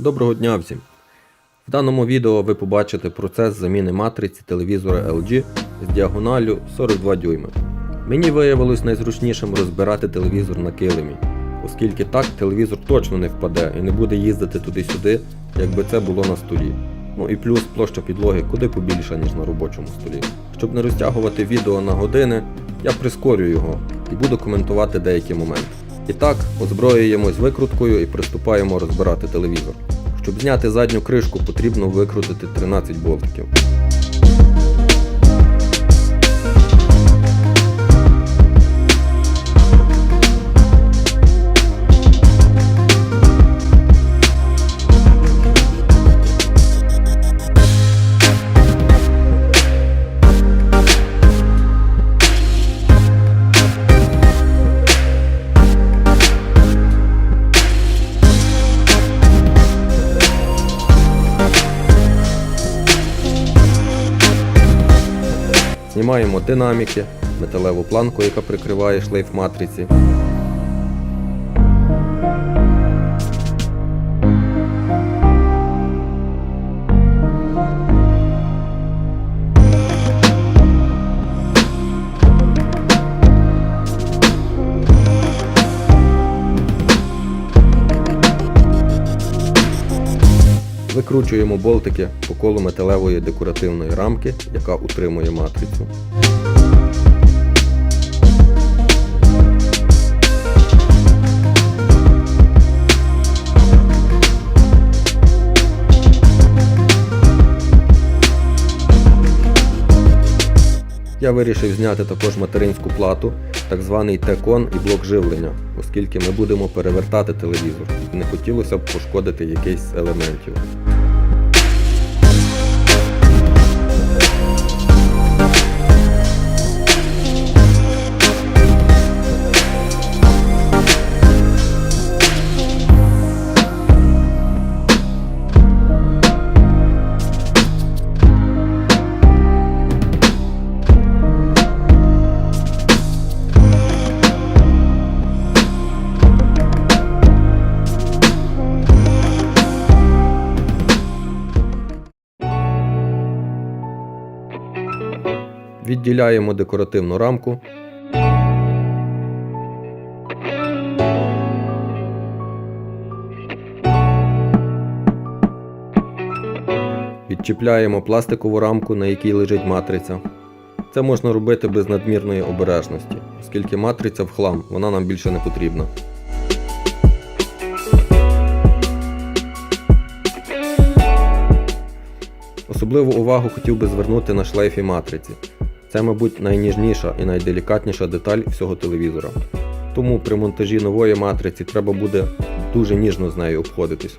Доброго дня всім! В даному відео ви побачите процес заміни матриці телевізора LG з діагоналю 42 дюйми. Мені виявилось найзручнішим розбирати телевізор на килимі, оскільки так телевізор точно не впаде і не буде їздити туди-сюди, якби це було на столі. Ну і плюс площа підлоги куди побільша, ніж на робочому столі. Щоб не розтягувати відео на години, я прискорю його і буду коментувати деякі моменти. І так, озброюємось викруткою і приступаємо розбирати телевізор. Щоб зняти задню кришку, потрібно викрутити 13 болтиків. Знімаємо динаміки, металеву планку, яка прикриває шлейф матриці. Викручуємо болтики по колу металевої декоративної рамки, яка утримує матрицю. Я вирішив зняти також материнську плату, так званий Т-кон і блок живлення, оскільки ми будемо перевертати телевізор. Не хотілося б пошкодити якийсь з елементів. Відділяємо декоративну рамку. Відчіпляємо пластикову рамку, на якій лежить матриця. Це можна робити без надмірної обережності, оскільки матриця в хлам, вона нам більше не потрібна. Особливу увагу хотів би звернути на шлейфі матриці. Це, мабуть, найніжніша і найделікатніша деталь всього телевізора. Тому при монтажі нової матриці треба буде дуже ніжно з нею обходитись.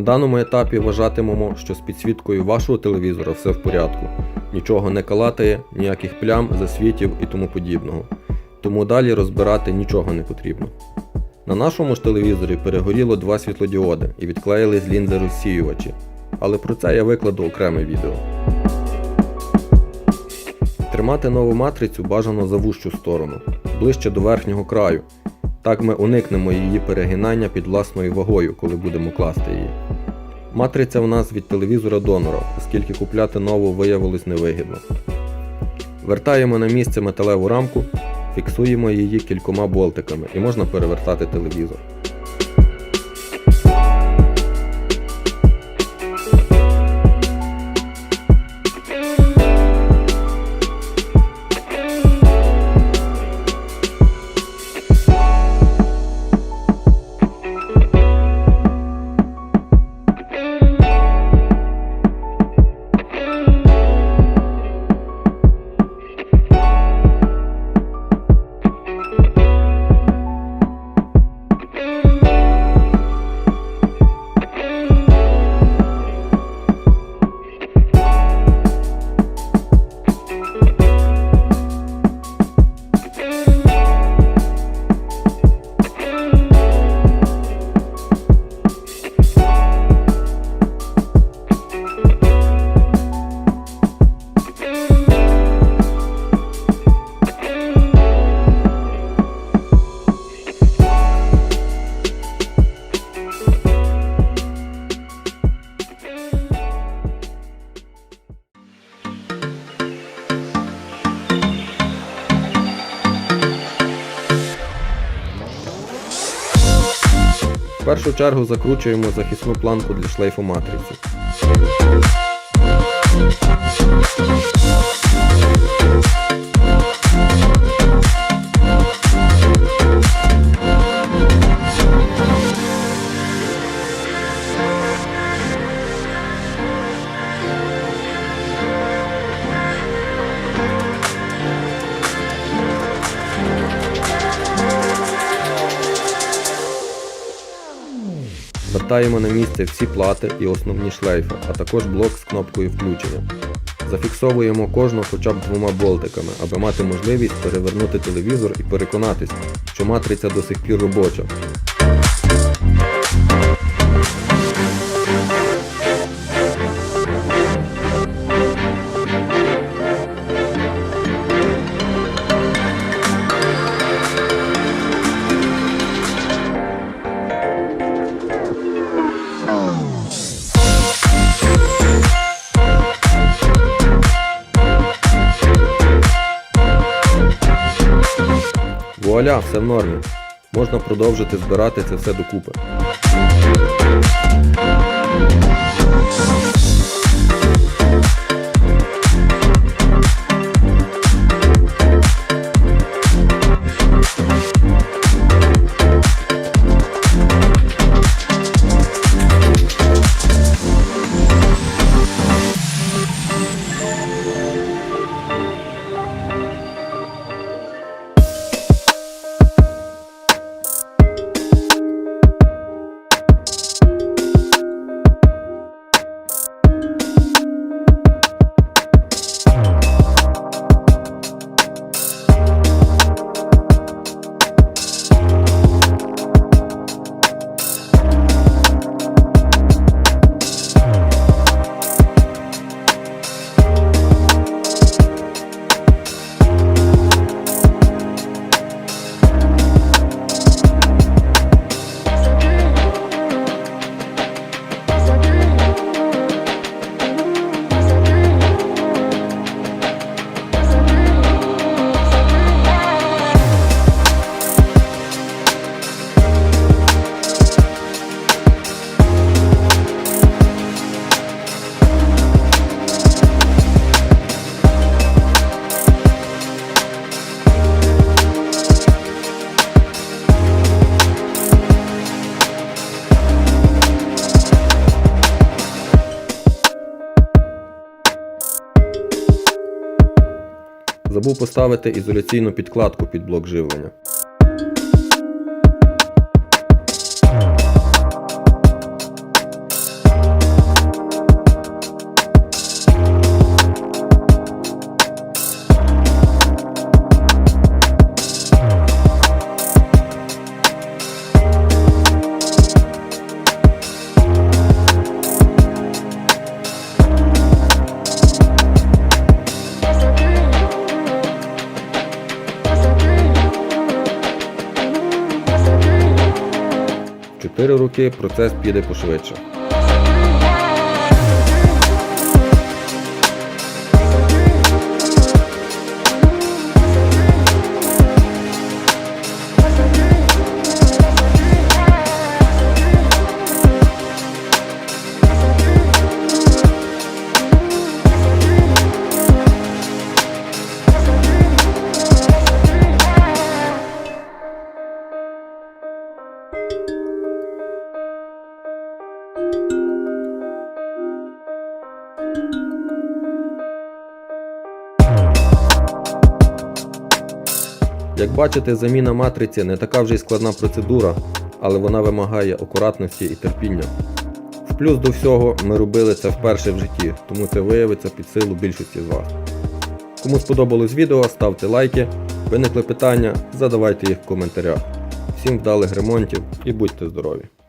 На даному етапі вважатимемо, що з підсвіткою вашого телевізора все в порядку. Нічого не калатає, ніяких плям, засвітів і тому подібного. Тому далі розбирати нічого не потрібно. На нашому ж телевізорі перегоріло два світлодіоди і відклеїли з лінзи розсіювачі. Але про це я викладу окреме відео. Тримати нову матрицю бажано за вущу сторону, ближче до верхнього краю. Так ми уникнемо її перегинання під власною вагою, коли будемо класти її. Матриця в нас від телевізора донора, оскільки купляти нову виявилось невигідно. Вертаємо на місце металеву рамку, фіксуємо її кількома болтиками і можна перевертати телевізор. Першу чергу закручуємо захисну планку для шлейфу матриці. Вертаємо на місце всі плати і основні шлейфи, а також блок з кнопкою включення. Зафіксовуємо кожну хоча б двома болтиками, аби мати можливість перевернути телевізор і переконатись, що матриця до сих пір робоча. Вуаля, все в нормі. Можна продовжити збирати це все докупи. Забув поставити ізоляційну підкладку під блок живлення. В 4 роки процес піде пошвидше. Бачите, заміна матриці не така вже й складна процедура, але вона вимагає акуратності і терпіння. В плюс до всього ми робили це вперше в житті, тому це виявиться під силу більшості з вас. Кому сподобалось відео, ставте лайки, виникли питання, задавайте їх в коментарях. Всім вдалих ремонтів і будьте здорові!